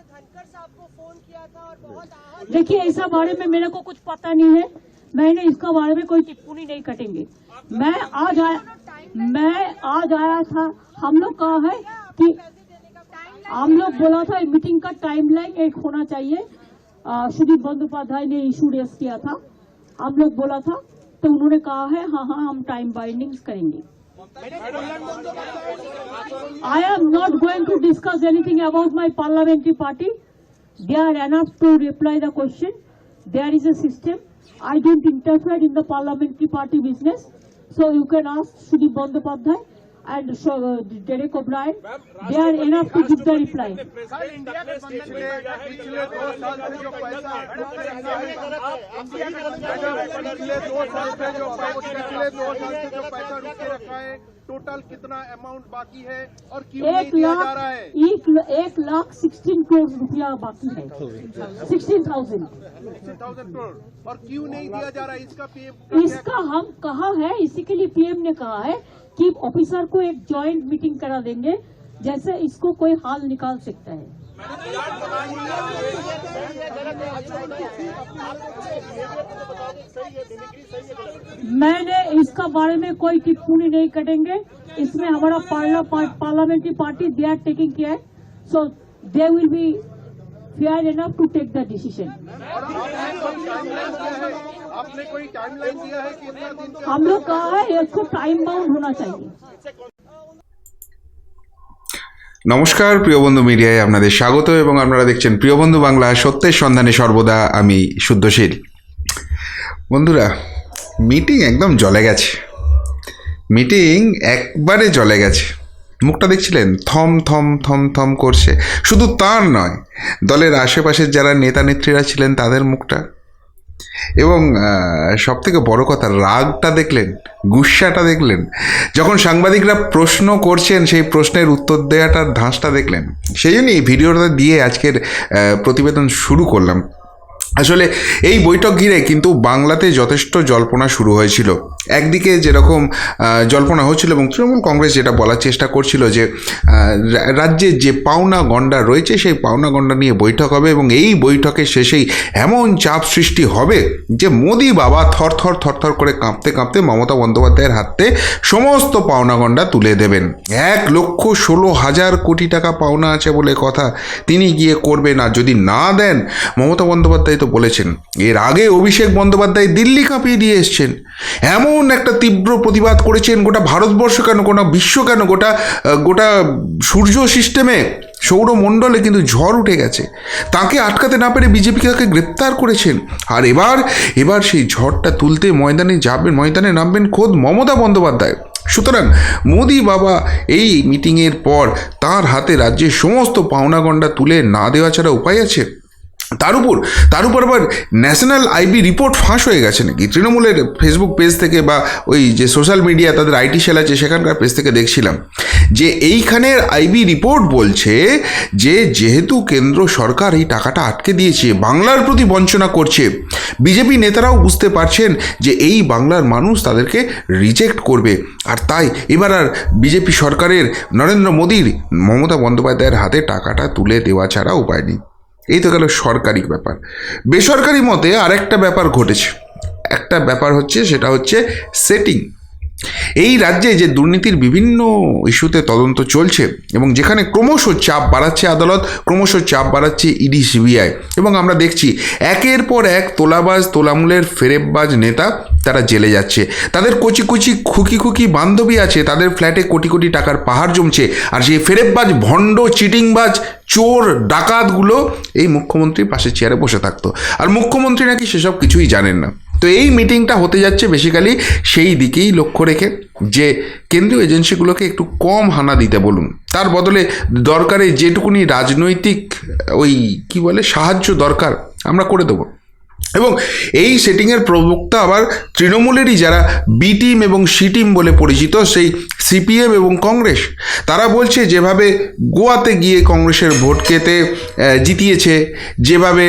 उन्होंने साहब को फ़ोन किया था और बहुत देखिए ऐसा बारे में मेरे को कुछ पता नहीं है। मैंने इसका बारे में कोई टिप्पणी नहीं कटेंगे। मैं आज आया मैं आज आया था। हम लोग कहा है कि हम लोग बोला था मीटिंग का टाइमलाइन एक होना चाहिए। सुदीप बंदोपाध्याय ने इशू रेस किया था। हम लोग बोला था तो उन्होंने कहा है हाँ हाँ हम टाइम बाइंडिंग्स करेंगे। I am not going to discuss anything about my parliamentary party. They are enough to reply the question. There is a system. I don't interfere in the parliamentary party business. So you can ask Sudip Bandyopadhyay and so, uh, Derek O'Brien. They are enough to give the reply. पिछले पिछले दो साल से जो पैसा पिछले दो साल से जो पिछले दो साल से जो पैसा रुक के रखा है टोटल कितना अमाउंट बाकी है और क्यों नहीं एक दिया जा लाख रहा है? एक, एक लाख सिक्सटीन करोड़ रुपया बाकी है। सिक्सटीन थाउज़ेंड थाउज़ेंड करोड़ और क्यों नहीं दिया जा रहा है? इसका पीएम इसका हम कहा है इसी के लिए पीएम ने कहा है कि ऑफिसर को एक ज्वाइंट मीटिंग करा देंगे जैसे इसको कोई हाल निकाल सकता है। मैंने इसका बारे में कोई टिप्पणी नहीं करेंगे। इसमें हमारा पार्ला, parliamentary party they are taking care so they will be fair enough to take the decision आपने कोई टाइमलाइन दिया है कि इतना दिन का हम लोग कहा है इसको टाइम बाउंड होना चाहिए নমস্কার প্রিয় বন্ধু মিডিয়ায় আপনাদের স্বাগত এবং আপনারা দেখছেন প্রিয় বন্ধু বাংলা সত্যের সন্ধানে সর্বদা আমি শুদ্ধশীল বন্ধুরা মিটিং একদম জলে গেছে মিটিং একবারে জলে গেছে মুখটা দেখছিলেন থম থম থম থম করছে শুধু তার নয় দলের আশেপাশের যারা নেতা নেত্রীরা ছিলেন তাদের মুখটা এবং সব থেকে বড় কথা, রাগটা দেখলেন গুসাটা দেখলেন। যখন সাংবাদিকরা প্রশ্ন করছেন, সেই প্রশ্নের উত্তর দেওয়াটার ধাঁসটা দেখলেন। সেই জন্যই ভিডিওটা দিয়ে আজকের প্রতিবেদন শুরু করলাম। আসলে এই বৈঠক ঘিরে কিন্তু বাংলাতে যথেষ্ট জল্পনা শুরু হয়েছিল। একদিকে যেরকম জল্পনা হচ্ছিল এবং তৃণমূল কংগ্রেস যেটা বলার চেষ্টা করছিল যে রাজ্যে যে পাওনা গণ্ডা রয়েছে সেই পাওনা গণ্ডা নিয়ে বৈঠক হবে এবং এই বৈঠকের শেষেই এমন চাপ সৃষ্টি হবে যে মোদি বাবা থর থর থর থর করে কাঁপতে কাঁপতে মমতা বন্দ্যোপাধ্যায়ের হাতে সমস্ত পাওনা গণ্ডা তুলে দেবেন। এক লক্ষ ষোলো হাজার কোটি টাকা পাওনা আছে বলে কথা তিনি গিয়ে করবেন আর যদি না দেন, মমতা বন্দ্যোপাধ্যায় তো বলেছেন। এর আগে অভিষেক বন্দ্যোপাধ্যায় দিল্লি কাঁপিয়ে দিয়ে এসছেন। এমন একটা তীব্র প্রতিবাদ করেছেন গোটা ভারতবর্ষ কেন, গোটা বিশ্ব কেন, গোটা গোটা সূর্য সিস্টেমে সৌরমণ্ডলে কিন্তু ঝড় উঠে গেছে। তাকে আটকাতে না পেরে বিজেপি তাকে গ্রেপ্তার করেছেন? আর এবার এবার সেই ঝড়টা তুলতে ময়দানে যাবেন, ময়দানে নামবেন খোদ মমতা বন্দ্যোপাধ্যায়। সুতরাং মোদি বাবা এই মিটিংয়ের পর তার হাতে রাজ্যের সমস্ত পাওনাগণ্ডা তুলে না দেওয়া ছাড়া উপায় আছে? তার উপর তার উপর আবার ন্যাশনাল আইবি রিপোর্ট ফাঁস হয়ে গেছে নাকি? তৃণমূলের ফেসবুক পেজ থেকে বা ওই যে সোশ্যাল মিডিয়া তাদের আইটি সেল আছে, সেখানকার পেজ থেকে দেখছিলাম যে এইখানের আইবি রিপোর্ট বলছে যে যেহেতু কেন্দ্র সরকার এই টাকাটা আটকে দিয়েছে, বাংলার প্রতি বঞ্চনা করছে, বিজেপি নেতারাও বুঝতে পারছেন যে এই বাংলার মানুষ তাদেরকে রিজেক্ট করবে। আর তাই এবার আর বিজেপি সরকারের নরেন্দ্র মোদীর মমতা বন্দ্যোপাধ্যায়ের হাতে টাকাটা তুলে দেওয়া ছাড়া উপায় নেই। এই তো গেল সরকারি ব্যাপার। বেসরকারি মতে আরেকটা ব্যাপার ঘটেছে। একটা ব্যাপার হচ্ছে, সেটা হচ্ছে সেটিং এই রাজ্যে যে দুর্নীতির বিভিন্ন ইস্যুতে তদন্ত চলছে এবং যেখানে ক্রমশ চাপ বাড়াচ্ছে আদালত, ক্রমশ চাপ বাড়াচ্ছে ইডি সিবিআই এবং আমরা দেখছি, একের পর এক তোলাবাজ, তোলামূলের ফেরেববাজ নেতা তারা জেলে যাচ্ছে। তাদের কচি কচি খুকি খুকি বান্ধবী আছে, তাদের ফ্ল্যাটে কোটি কোটি টাকার পাহাড় জমছে। আর সেই ফেরেববাজ, ভণ্ড, চিটিংবাজ, চোর, ডাকাতগুলো এই মুখ্যমন্ত্রীর পাশে চেয়ারে বসে থাকতো। আর মুখ্যমন্ত্রী নাকি সেসব কিছুই জানেন না। তো এই মিটিংটা হতে যাচ্ছে বেসিক্যালি সেই দিকেই লক্ষ্য রেখে যে কেন্দ্রীয় এজেন্সিগুলোকে একটু কম হানা দিতে বলুন। তার বদলে দরকারে যেটুকুনি রাজনৈতিক, ওই কি বলে, সাহায্য দরকার, আমরা করে দেবো। এবং এই সেটিংয়ের প্রবক্তা আবার তৃণমূলেরই যারা বি টিম এবং সি টিম বলে পরিচিত, সেই সিপিএম এবং কংগ্রেস, তারা বলছে যেভাবে গোয়াতে গিয়ে কংগ্রেসের ভোট কেতে জিতিয়েছে, যেভাবে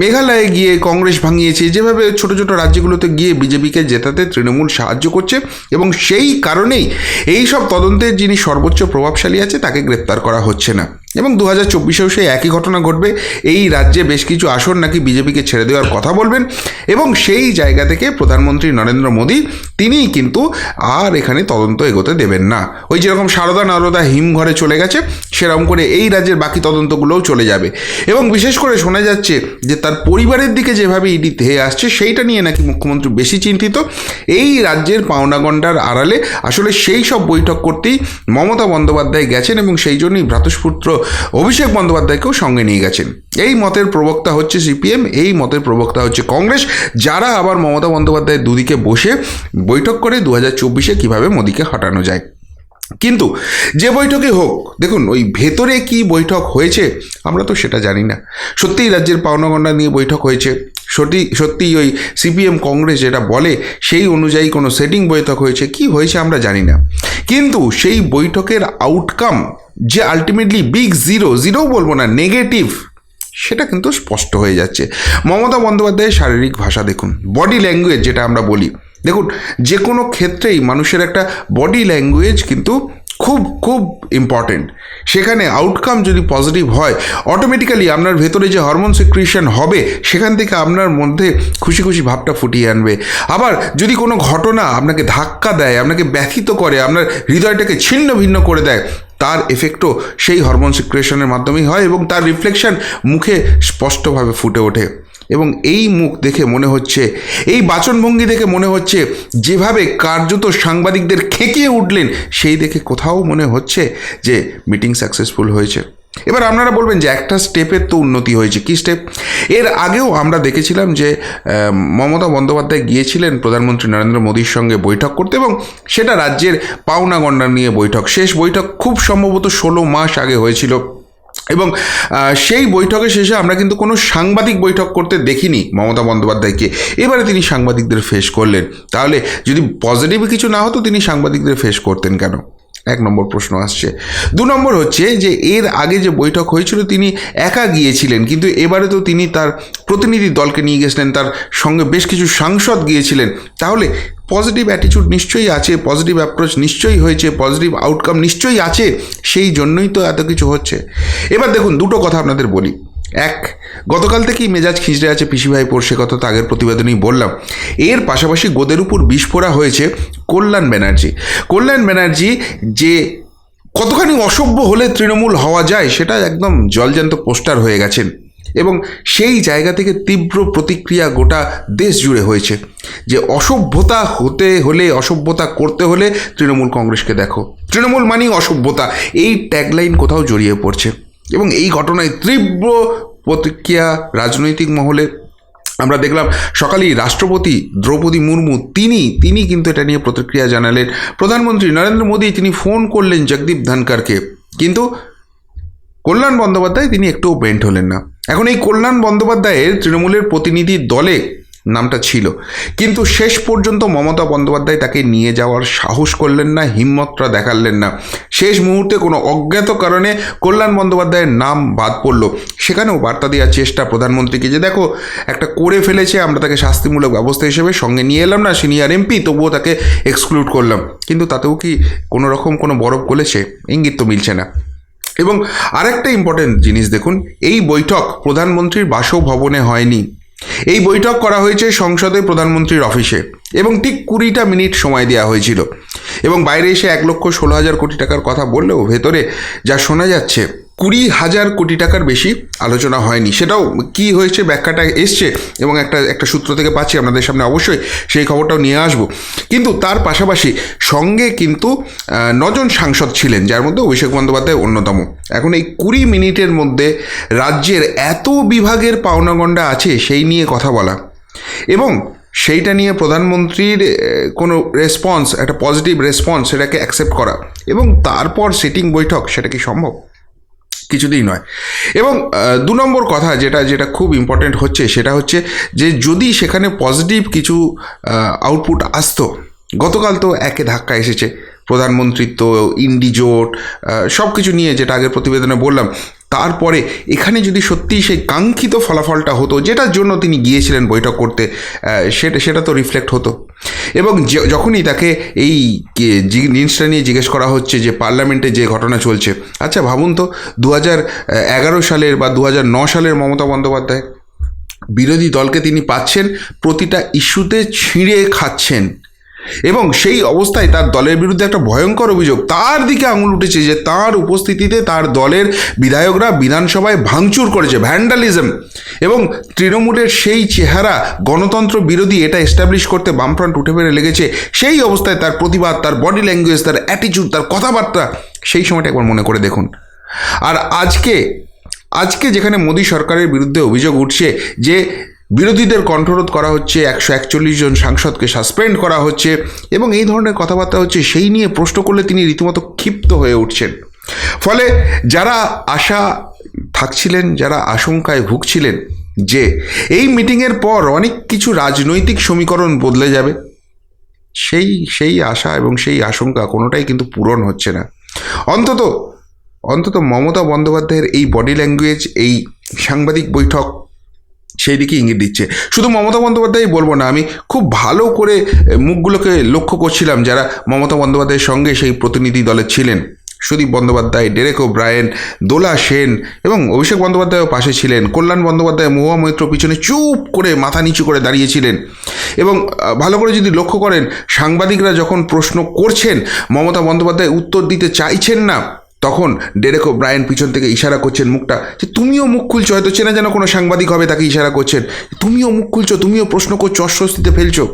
মেঘালয়ে গিয়ে কংগ্রেস ভাঙিয়েছে, যেভাবে ছোট ছোট রাজ্যগুলোতে গিয়ে বিজেপিকে জেতাতে তৃণমূল সাহায্য করছে এবং সেই কারণেই এই সব তদন্তের যিনি সর্বোচ্চ প্রভাবশালী আছে, তাকে গ্রেপ্তার করা হচ্ছে না। এবং দু হাজার চব্বিশেও সেই একই ঘটনা ঘটবে। এই রাজ্যে বেশ কিছু আসন নাকি বিজেপিকে ছেড়ে দেওয়ার কথা বলবেন এবং সেই জায়গা থেকে প্রধানমন্ত্রী নরেন্দ্র মোদী, তিনিই কিন্তু আর এখানে তদন্ত এগোতে দেবেন না। ওই যেরকম সারদা নারদা হিমঘরে চলে গেছে, সেরকম করে এই রাজ্যের বাকি তদন্তগুলোও চলে যাবে। এবং বিশেষ করে শোনা যাচ্ছে যে তার পরিবারের দিকে যেভাবে ইডি ধেয়ে আসছে, সেইটা নিয়ে নাকি মুখ্যমন্ত্রী বেশি চিন্তিত। এই রাজ্যের পাওনাগণ্ডার আড়ালে আসলে সেই সব বৈঠক করতেই মমতা বন্দ্যোপাধ্যায় গেছেন এবং সেই জন্যই ভ্রাতুষ্পুত্র অভিষেক বন্দ্যোপাধ্যায়কেও সঙ্গে নিয়ে গেছেন। এই মতের প্রবক্তা হচ্ছে সিপিএম, এই মতের প্রবক্তা হচ্ছে কংগ্রেস। যারা আবার মমতা বন্দ্যোপাধ্যায়ের দুদিকে বসে বৈঠক করে দু হাজার চব্বিশে কীভাবে মোদীকে হটানো যায়। কিন্তু যে বৈঠকে হোক, দেখুন, ওই ভেতরে কি বৈঠক হয়েছে, আমরা তো সেটা জানি না। সত্যিই রাজ্যের পাওনাগণ্ডা নিয়ে বৈঠক হয়েছে। সত্যি, সত্যিই ওই সিপিএম কংগ্রেস যেটা বলে, সেই অনুযায়ী কোনো সেটিং বৈঠক হয়েছে, কি হয়েছে আমরা জানি না। কিন্তু সেই বৈঠকের আউটকাম যে আলটিমেটলি বিগ জিরো জিরো বলব না নেগেটিভ সেটা কিন্তু স্পষ্ট হয়ে যাচ্ছে। মমতা বন্দ্যোপাধ্যায়ের শারীরিক ভাষা দেখুন বডি ল্যাঙ্গুয়েজ যেটা আমরা বলি দেখুন যে কোনো ক্ষেত্রেই মানুষের একটা বডি ল্যাঙ্গুয়েজ কিন্তু খুব খুব ইম্পর্টেন্ট সেখানে আউটকাম যদি পজিটিভ হয় অটোমেটিক্যালি আপনার ভেতরে যে হরমোন সিক্রিয়েশন হবে, সেখান থেকে আপনার মধ্যে খুশি খুশি ভাবটা ফুটিয়ে আনবে। আবার যদি কোনো ঘটনা আপনাকে ধাক্কা দেয়, আপনাকে ব্যথিত করে, আপনার হৃদয়টাকে ছিন্ন ভিন্ন করে দেয়, তার এফেক্টও সেই হরমোন সিক্রিয়েশনের মাধ্যমেই হয় এবং তার রিফ্লেকশন মুখে স্পষ্টভাবে ফুটে ওঠে। এবং এই মুখ দেখে মনে হচ্ছে, এই বাচনভঙ্গি দেখে মনে হচ্ছে যেভাবে কার্যত সাংবাদিকদের খেঁকিয়ে উঠলেন, সেই দেখে কোথাও মনে হচ্ছে যে মিটিং সাকসেসফুল হয়েছে। এবার আপনারা বলবেন যে একটা স্টেপের তো উন্নতি হয়েছে, কী স্টেপ? এর আগেও আমরা দেখেছিলাম যে মমতা বন্দ্যোপাধ্যায় গিয়েছিলেন প্রধানমন্ত্রী নরেন্দ্র মোদীর সঙ্গে বৈঠক করতে এবং সেটা রাজ্যের পাওনা গণ্ডা নিয়ে বৈঠক। শেষ বৈঠক খুব সম্ভবত ষোলো মাস আগে হয়েছিল। এবং সেই বৈঠকের শেষে আমরা কিন্তু কোনো সাংবাদিক বৈঠক করতে দেখিনি মমতা বন্দ্যোপাধ্যায়কে। এবারে তিনি সাংবাদিকদের ফেস করলেন। তাহলে যদি পজিটিভ কিছু না হতো, তিনি সাংবাদিকদের ফেস করতেন কেন? এক নম্বর প্রশ্ন আসছে। দু নম্বর হচ্ছে যে, এর আগে যে বৈঠক হয়েছিল, তিনি একা গিয়েছিলেন। কিন্তু এবারে তো তিনি তার প্রতিনিধি দলকে নিয়ে গেছিলেন, তার সঙ্গে বেশ কিছু সাংসদ গিয়েছিলেন। তাহলে পজিটিভ অ্যাটিচিউড নিশ্চয়ই আছে পজিটিভ অ্যাপ্রোচ নিশ্চয়ই হয়েছে পজিটিভ আউটকাম নিশ্চয়ই আছে, সেই জন্যই তো এত কিছু হচ্ছে। এবার দেখুন, দুটো কথা আপনাদের বলি। এক, গতকাল থেকেই মেজাজ খিঁচড়ে আছে পিসিভাই পড়ছে কথা তো আগের প্রতিবেদনেই বললাম। এর পাশাপাশি গোদের উপর বিস্ফোরা হয়েছে কল্যাণ ব্যানার্জি। কল্যাণ ব্যানার্জি যে কতখানি অসভ্য হলে তৃণমূল হওয়া যায়, সেটা একদম জলজান্ত পোস্টার হয়ে গেছেন। এবং সেই জায়গা থেকে তীব্র প্রতিক্রিয়া গোটা দেশ জুড়ে হয়েছে। যে অসভ্যতা হতে হলে, অসভ্যতা করতে হলে তৃণমূল কংগ্রেসকে দেখো। তৃণমূল মানেই অসভ্যতা। এই ট্যাগলাইন কোথাও জড়িয়ে পড়ছে। এবং এই ঘটনায় তীব্র প্রতিক্রিয়া রাজনৈতিক মহলে। আমরা দেখলাম সকালেই রাষ্ট্রপতি দ্রৌপদী মুর্মু, তিনি তিনি কিন্তু এটা নিয়ে প্রতিক্রিয়া জানালেন। প্রধানমন্ত্রী নরেন্দ্র মোদী, তিনি ফোন করলেন জগদীপ ধনকরকে কিন্তু কল্যাণ বন্দ্যোপাধ্যায় তিনি একটুও বেন্ট হলেন না। এখন এই কল্যাণ বন্দ্যোপাধ্যায়ের তৃণমূলের প্রতিনিধি দলে নামটা ছিল। কিন্তু শেষ পর্যন্ত মমতা বন্দ্যোপাধ্যায় তাকে নিয়ে যাওয়ার সাহস করলেন না, হিম্মতটা দেখালেন না। শেষ মুহূর্তে কোনো অজ্ঞাত কারণে কল্যাণ বন্দ্যোপাধ্যায়ের নাম বাদ পড়ল। সেখানেও বার্তা দেওয়ার চেষ্টা প্রধানমন্ত্রীকে যে, দেখো, একটা করে ফেলেছে, আমরা তাকে শাস্তিমূলক ব্যবস্থা হিসেবে সঙ্গে নিয়ে এলাম না সিনিয়র এমপি তবুও তাকে এক্সক্লুড করলাম। কিন্তু তাতেও কি কোনো রকম কোনো বরফ গলেছে? ইঙ্গিত তো মিলছে না। এবং আরেকটা ইম্পর্টেন্ট জিনিস দেখুন, এই বৈঠক প্রধানমন্ত্রীর বাসভবনে হয়নি। এই বৈঠক করা হয়েছে সংসদে প্রধানমন্ত্রীর অফিসে এবং ঠিক কুড়িটা মিনিট সময় দেওয়া হয়েছিল। এবং বাইরে এসে এক লক্ষ ষোলো হাজার কোটি টাকার কথা বললেও ভেতরে যা শোনা যাচ্ছে কুড়ি হাজার কোটি টাকার বেশি আলোচনা হয়নি। সেটাও কি হয়েছে, ব্যাখ্যাটা এসছে এবং একটা একটা সূত্র থেকে পাচ্ছি আপনাদের সামনে অবশ্যই, সেই খবরটাও নিয়ে আসব। কিন্তু তার পাশাপাশি সঙ্গে কিন্তু নজন সাংসদ ছিলেন, যার মধ্যে অভিষেক বন্দ্যোপাধ্যায় অন্যতম। এখন এই কুড়ি মিনিটের মধ্যে রাজ্যের এত বিভাগের পাওনাগণ্ডা আছে, সেই নিয়ে কথা বলা। এবং সেইটা নিয়ে প্রধানমন্ত্রীর কোনো রেসপন্স একটা পজিটিভ রেসপন্স সেটাকে অ্যাকসেপ্ট করা। এবং তারপর সিটিং বৈঠক, সেটা কি সম্ভব? কিছুতেই নয়। এবং দু নম্বর কথা যেটা যেটা খুব ইম্পর্টেন্ট হচ্ছে, সেটা হচ্ছে যে যদি সেখানে পজিটিভ কিছু আউটপুট আসতো, গতকাল তো একে ধাক্কা এসেছে। প্রধানমন্ত্রিত্ব ইন্ডিজোট সব কিছু নিয়ে যেটা আগের প্রতিবেদনে বললাম তারপরে এখানে যদি সত্যিই সেই কাঙ্ক্ষিত ফলাফলটা হতো, যেটার জন্য তিনি গিয়েছিলেন বৈঠক করতে সেটা সেটা তো রিফ্লেক্ট হতো। এবং যখনই তাকে এই জিনিসটা নিয়ে জিজ্ঞেস করা হচ্ছে যে পার্লামেন্টে যে ঘটনা চলছে আচ্ছা ভাবুন তো দু এগারো সালের বা দু সালের মমতা বন্দ্যোপাধ্যায় বিরোধী দলকে তিনি পাচ্ছেন, প্রতিটা ইস্যুতে ছিঁড়ে খাচ্ছেন। এবং সেই অবস্থায় তার দলের বিরুদ্ধে একটা ভয়ঙ্কর অভিযোগ তার দিকে আঙুল উঠেছে যে তার উপস্থিতিতে তার দলের বিধায়করা বিধানসভায় ভাঙচুর করেছে ভ্যান্ডালিজম এবং তৃণমূলের সেই চেহারা গণতন্ত্র বিরোধী এটা এস্টাবলিশ করতে বামফ্রন্ট উঠে বেড়ে লেগেছে, সেই অবস্থায় তার প্রতিবাদ, তার বডি ল্যাঙ্গুয়েজ তার অ্যাটিচিউড তার কথাবার্তা, সেই সময়টা একবার মনে করে দেখুন। আর আজকে আজকে যেখানে মোদী সরকারের বিরুদ্ধে অভিযোগ উঠছে যে বিরোধীদের কণ্ঠরোধ করা হচ্ছে, একশো একচল্লিশ জন সাংসদকে সাসপেন্ড করা হচ্ছে এবং এই ধরনের কথাবার্তা হচ্ছে, সেই নিয়ে প্রশ্ন করলে তিনি রীতিমতো ক্ষিপ্ত হয়ে উঠছেন। ফলে যারা আশা থাকছিলেন, যারা আশঙ্কায় ভুগছিলেন যে এই মিটিংয়ের পর অনেক কিছু রাজনৈতিক সমীকরণ বদলে যাবে, সেই সেই আশা এবং সেই আশঙ্কা কোনোটাই কিন্তু পূরণ হচ্ছে না। অন্তত অন্তত মমতা বন্দ্যোপাধ্যায়ের এই বডি ল্যাঙ্গুয়েজ এই সাংবাদিক বৈঠক সেই দিকে ইঙ্গিত দিচ্ছে। শুধু মমতা বন্দ্যোপাধ্যায় বলব না, আমি খুব ভালো করে মুখগুলোকে লক্ষ্য করছিলাম যারা মমতা বন্দ্যোপাধ্যায়ের সঙ্গে সেই প্রতিনিধি দলে ছিলেন। সুদীপ বন্দ্যোপাধ্যায়, ডেরেক ও ব্রায়েন দোলা সেন এবং অভিষেক বন্দ্যোপাধ্যায়ও পাশে ছিলেন। কল্যাণ বন্দ্যোপাধ্যায়, মহুয়া মৈত্র পিছনে চুপ করে মাথা নিচু করে দাঁড়িয়েছিলেন। এবং ভালো করে যদি লক্ষ্য করেন, সাংবাদিকরা যখন প্রশ্ন করছেন, মমতা বন্দ্যোপাধ্যায় উত্তর দিতে চাইছেন না তখন ডেরেকো ব্রায়ান পিছন থেকে ইশারা করছেন মুখটা যে, তুমিও মুখ খুলছো, হয়তো চেনা যেন কোনো সাংবাদিক হবে তাকে ইশারা করছেন। তুমিও মুখ খুলছো, তুমিও প্রশ্ন করছ, অস্বস্তিতে ফেলছো।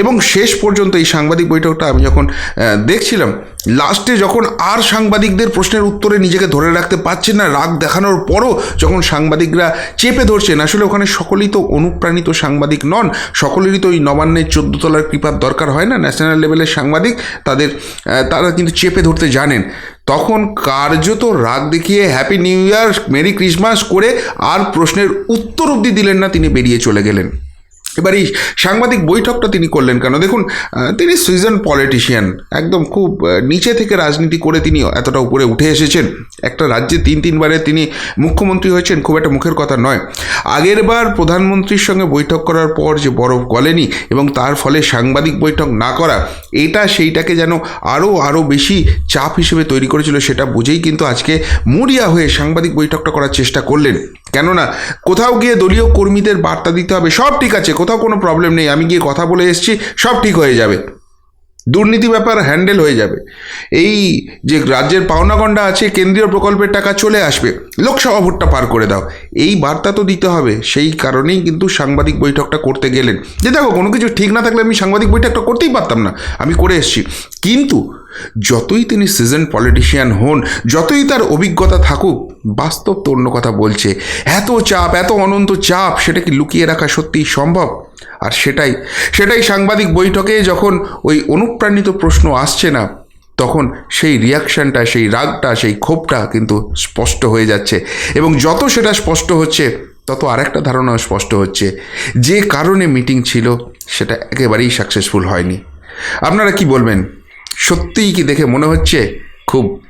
এবং শেষ পর্যন্ত এই সাংবাদিক বৈঠকটা আমি যখন দেখছিলাম, লাস্টে যখন আর সাংবাদিকদের প্রশ্নের উত্তরে নিজেকে ধরে রাখতে পারছেন না, রাগ দেখানোর পরও যখন সাংবাদিকরা চেপে ধরছেন, আসলে ওখানে সকলেই তো অনুপ্রাণিত সাংবাদিক নন, সকলেরই তো ওই নবান্নের চোদ্দ তলার কৃপার দরকার হয় না, ন্যাশনাল লেভেলের সাংবাদিক, তাদের তারা কিন্তু চেপে ধরতে জানেন। তখন কার্যত রাগ দেখিয়ে happy new year merry Christmas করে আর প্রশ্নের উত্তর অবধি দিলেন না, তিনি বেরিয়ে চলে গেলেন। এবার এই সাংবাদিক বৈঠকটা তিনি করলেন কেন? দেখুন তিনি সিজন পলিটিশিয়ান একদম খুব নিচে থেকে রাজনীতি করে তিনি এতটা উপরে উঠে এসেছেন। একটা রাজ্যে তিন, তিনবারে তিনি মুখ্যমন্ত্রী হয়েছেন, খুব একটা মুখের কথা নয়। আগের বার প্রধানমন্ত্রীর সঙ্গে বৈঠক করার পর যে বরফ গলেনি এবং তার ফলে সাংবাদিক বৈঠক না করা, এটা সেইটাকে যেন আরও আরও বেশি চাপ হিসেবে তৈরি করেছিল সেটা বুঝেই কিন্তু আজকে মরিয়া হয়ে সাংবাদিক বৈঠকটা করার চেষ্টা করলেন। কেননা, কোথাও গিয়ে দলীয় কর্মীদের বার্তা দিতে হবে, সব ঠিক আছে কোথাও কোনো প্রবলেম নেই, আমি গিয়ে কথা বলে এসেছি, সব ঠিক হয়ে যাবে। দুর্নীতি ব্যাপার হ্যান্ডেল হয়ে যাবে। এই যে রাজ্যের পাওনাগণ্ডা আছে, কেন্দ্রীয় প্রকল্পের টাকা চলে আসবে, লোকসভা ভোটটা পার করে দাও। এই বার্তা তো দিতে হবে, সেই কারণেই কিন্তু সাংবাদিক বৈঠকটা করতে গেলেন। যে দেখো, কোনো কিছু ঠিক না থাকলে আমি সাংবাদিক বৈঠকটা করতেই পারতাম না, আমি করে এসেছি। কিন্তু যতই তিনি সিজন পলিটিশিয়ান হন, যতই তার অভিজ্ঞতা থাকুক বাস্তব তো অন্য কথা বলছে, এত চাপ, এত অনন্ত চাপ, সেটা কি লুকিয়ে রাখা সত্যিই সম্ভব? আর সেটাই সেটাই সাংবাদিক বৈঠকে যখন ওই অনুপ্রাণিত প্রশ্ন আসছে না, তখন সেই রিয়াকশানটা সেই রাগটা, সেই ক্ষোভটা কিন্তু স্পষ্ট হয়ে যাচ্ছে। এবং যত সেটা স্পষ্ট হচ্ছে, তত আরেকটা ধারণা স্পষ্ট হচ্ছে। যে কারণে মিটিং ছিল, সেটা একেবারেই সাকসেসফুল হয়নি। আপনারা কি বলবেন? সত্যিই কি দেখে মনে হচ্ছে? খুব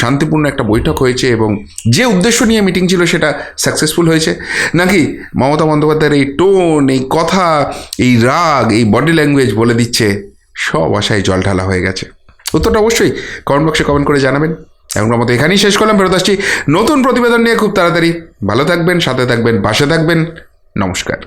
শান্তিপূর্ণ একটা বৈঠক হয়েছে এবং যে উদ্দেশ্য নিয়ে মিটিং ছিল সেটা সাকসেসফুল হয়েছে। নাকি মমতা বন্দ্যোপাধ্যায়ের এই টোন এই কথা, এই রাগ, এই বডি ল্যাঙ্গুয়েজ বলে দিচ্ছে, সব আশায় জল ঢালা হয়ে গেছে। উত্তরটা অবশ্যই কমেন্ট বক্সে কমেন্ট করে জানাবেন। এখন মতো এখানেই শেষ করলাম, ফেরত আসছি নতুন প্রতিবেদন নিয়ে খুব তাড়াতাড়ি। ভালো থাকবেন, সাথে থাকবেন, পাশে থাকবেন। নমস্কার।